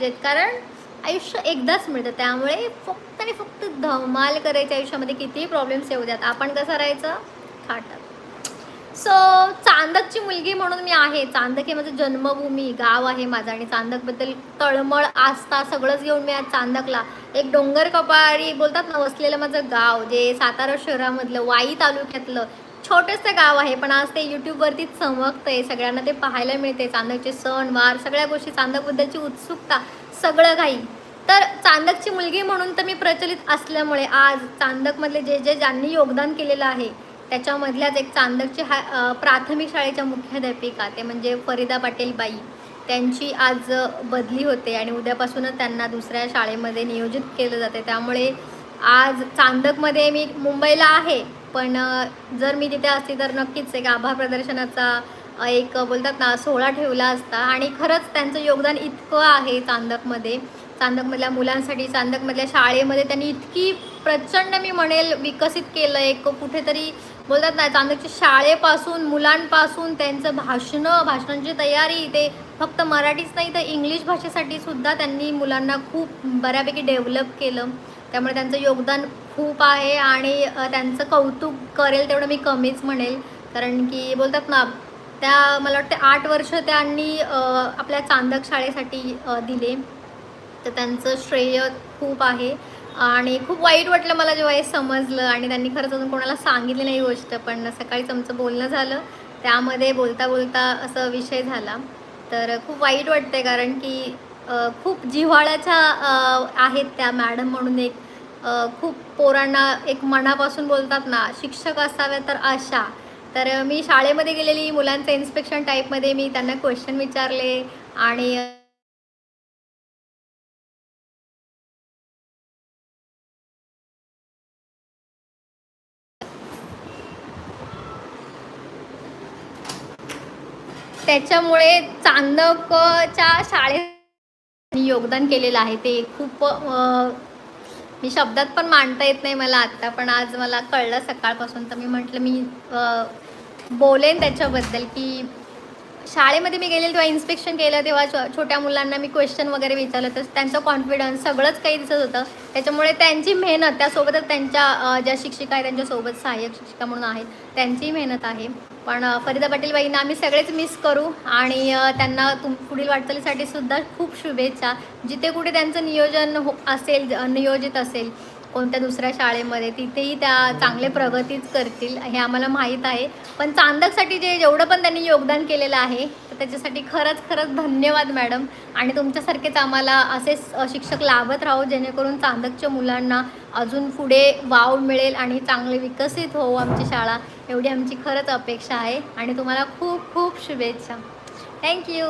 पाहिजेत कारण आयुष्य एकदाच मिळतं. त्यामुळे फक्त आणि फक्त धमाल करायची आयुष्यामध्ये कितीही प्रॉब्लेम्स येऊ द्यात. आपण कसं राहायचं? थाटात. सो चांदकची मुलगी म्हणून मी आहे. चांदक हे माझं जन्मभूमी गाव आहे माझं. आणि चांदकबद्दल तळमळ आस्था सगळंच घेऊन मी आज चांदकला. एक डोंगर कपारी बोलतात ना वसलेलं माझं गाव जे सातारा शहरामधलं वाई तालुक्यातलं छोटंसं गाव आहे पण आज ते यूट्यूबवरती चमकतंय. सगळ्यांना ते पाहायला मिळते चांदकचे सण वार सगळ्या गोष्टी चांदकबद्दलची उत्सुकता सगळं काही. तर चांदकची मुलगी म्हणून तर मी प्रचलित असल्यामुळे आज चांदकमधले जे जे ज्यांनी योगदान केलेलं आहे त्याच्यामधल्याच एक चांदकची हा प्राथमिक शाळेच्या मुख्याध्यापिका ते म्हणजे फरीदा पाटील बाई त्यांची आज बदली होते आणि उद्यापासूनच त्यांना दुसऱ्या शाळेमध्ये नियोजित केलं जाते. त्यामुळे आज चांदकमध्ये मी मुंबईला आहे. पण जर मी तिथे असते तर नक्कीच एक आभार प्रदर्शनाचा एक बोलतात ना सोहळा ठेवला असता. आणि खरंच त्यांचं योगदान इतकं आहे चांदकमध्ये. चांदकमधल्या मुलांसाठी चांदकमधल्या शाळेमध्ये त्यांनी इतकी प्रचंड मी म्हणेल विकसित केलं. एक कुठेतरी बोलतात ना चांदकच्या शाळेपासून मुलांपासून त्यांचं भाषणं भाषणांची तयारी ते फक्त मराठीच नाही तर इंग्लिश भाषेसाठी सुद्धा त्यांनी मुलांना खूप बऱ्यापैकी डेव्हलप केलं. त्यामुळे त्यांचं योगदान खूप आहे आणि त्यांचं कौतुक करेल तेवढं मी कमीच म्हणेल. कारण की बोलतात ना त्या मला वाटतं आठ वर्ष त्यांनी आपल्या चांदक शाळेसाठी दिले. तर त्यांचं श्रेय खूप आहे. आणि खूप वाईट वाटलं मला जेव्हा हे समजलं आणि त्यांनी खरंच अजून कोणाला सांगितली नाही गोष्ट पण सकाळीच आमचं बोलणं झालं. त्यामध्ये बोलता बोलता असं विषय झाला. तर खूप वाईट वाटते कारण की खूप जिव्हाळ्याच्या आहेत त्या मॅडम म्हणून एक खूप पोरांना एक मनापासून बोलतात ना शिक्षक असाव्या तर अशा. तर मी शाळेमध्ये गेलेली मुलांचं इन्स्पेक्शन टाईपमध्ये मी त्यांना क्वेश्चन विचारले आणि त्याच्यामुळे चांदकच्या शाळेत योगदान केलेलं आहे. ते खूप मी शब्दात पण मांडता येत नाही मला आत्ता पण आज मला कळलं सकाळपासून. तर मी म्हटलं मी बोलेन त्याच्याबद्दल की शाळेमध्ये मी गेले तेव्हा इन्स्पेक्शन केलं तेव्हा छोट्या मुलांना मी क्वेश्चन वगैरे विचारलं. तर त्यांचं कॉन्फिडन्स सगळंच काही दिसत होतं. त्याच्यामुळे त्यांची मेहनत त्यासोबतच त्यांच्या ज्या शिक्षिका आहेत त्यांच्यासोबत सहाय्यक शिक्षिका म्हणून आहेत त्यांचीही मेहनत आहे. पण फरीदा पाटील बाईंना आम्ही सगळेच मिस करू आणि त्यांना तुम पुढील वाटचालीसाठी सुद्धा खूप शुभेच्छा. जिथे कुठे त्यांचं नियोजन हो असेल नियोजित असेल कोणत्या दुसऱ्या शाळेमध्ये तिथेही त्या चांगले प्रगतीच करतील हे आम्हाला माहीत आहे. पण चांदकसाठी जे जेवढं पण त्यांनी योगदान केलेलं आहे तर त्याच्यासाठी खरंच खरंच धन्यवाद मॅडम. आणि तुमच्यासारखेच आम्हाला असेच शिक्षक लाभत राहू जेणेकरून चांदकच्या मुलांना अजून पुढे वाव मिळेल आणि चांगले विकसित होऊ आमची शाळा. एवढी आमची खरंच अपेक्षा आहे. आणि तुम्हाला खूप खूप शुभेच्छा. थँक्यू